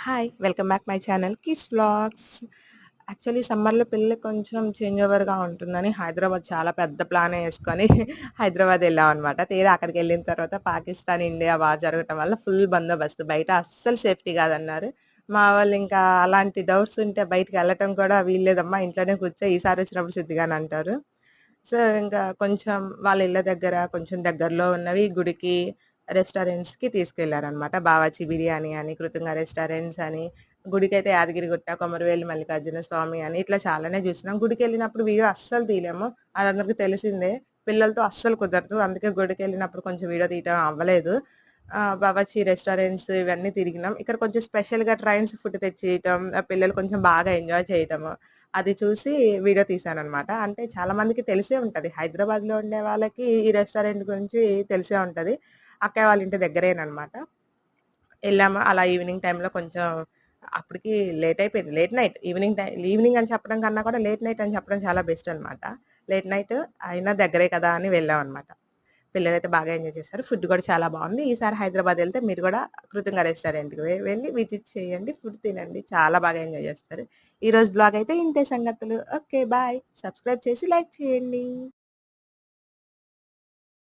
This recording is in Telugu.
Hi! Welcome back my channel Kiss blogs actually సమ్మర్‌లో పిల్లలు కొంచెం చేంజ్ ఓవర్‌గా ఉంటుందని హైదరాబాద్ చాలా పెద్ద ప్లాన్ వేసుకొని హైదరాబాద్ ఎళ్ళామనమాట. తీరా అక్కడికెళ్ళిన తర్వాత పాకిస్తాన్, ఇండియా వార్ జరగటం వల్ల ఫుల్ బందోబస్తు. బయట అస్సలు సేఫ్టీ కాదన్నారు. మా వాళ్ళు ఇంకా అలాంటి డౌట్స్ ఉంటే బయటికెళ్ళటం కూడా వీల్లేదమ్మా ఇంట్లోనే కూర్చో ఈసారి వచ్చినప్పుడు సిద్ధిగాని అంటారు. సో, ఇంకా కొంచెం వాళ్ళ ఇళ్ళ దగ్గర కొంచెం దగ్గరలో ఉన్నవి గుడికి, రెస్టారెంట్స్‌కి తీసుకెళ్ళారనమాట. బావాచి బిర్యానీ అని, కృతంగ రెస్టారెంట్స్ అని, గుడికైతే యాదగిరిగుట్ట, కొమరవేలి మల్లికార్జున స్వామి అని ఇట్లా చాలానే చూసినాం. గుడికి వెళ్ళినప్పుడు వీడియో అస్సలు తీయలేము. అది అందరికి తెలిసిందే. పిల్లలతో అస్సలు కుదరదు. అందుకే గుడికి వెళ్ళినప్పుడు కొంచెం వీడియో తీయటం అవ్వలేదు. బాబాచి బావాచి రెస్టారెంట్స్ ఇవన్నీ తిరిగినాం. ఇక్కడ కొంచెం స్పెషల్‌గా ట్రైన్స్ ఫుడ్ తెచ్చియటం, పిల్లలు కొంచెం బాగా ఎంజాయ్ చేయటము. అది చూసి వీడియో తీశాననమాట. అంటే చాలా మందికి తెలిసే ఉంటుంది హైదరాబాద్‌లో ఉండే వాళ్ళకి ఈ రెస్టారెంట్ గురించి తెలిసే ఉంటుంది అక్కయ్య వాళ్ళ ఇంటి దగ్గరేనమాట వెళ్ళాము అలా ఈవినింగ్ టైంలో కొంచెం అప్పటికి లేట్ అయిపోయింది. Late night evening time evening అని చెప్పడం కన్నా కూడా లేట్ నైట్ అని చెప్పడం చాలా బెస్ట్ అనమాట. లేట్ నైట్ అయినా దగ్గరే కదా అని వెళ్ళాం అనమాట పిల్లలైతే బాగా ఎంజాయ్ చేశారు. ఫుడ్ కూడా చాలా బాగుంది ఈసారి హైదరాబాద్ వెళ్తే మీరు కూడా కృతంగా రెస్టారెంట్‌కి వెళ్ళి విజిట్ చేయండి. ఫుడ్ తినండి. చాలా బాగా ఎంజాయ్ చేస్తారు. ఈరోజు బ్లాగ్ అయితే ఇంతే సంగతులు. ఓకే. బాయ్. సబ్స్క్రైబ్ చేసి లైక్ చేయండి.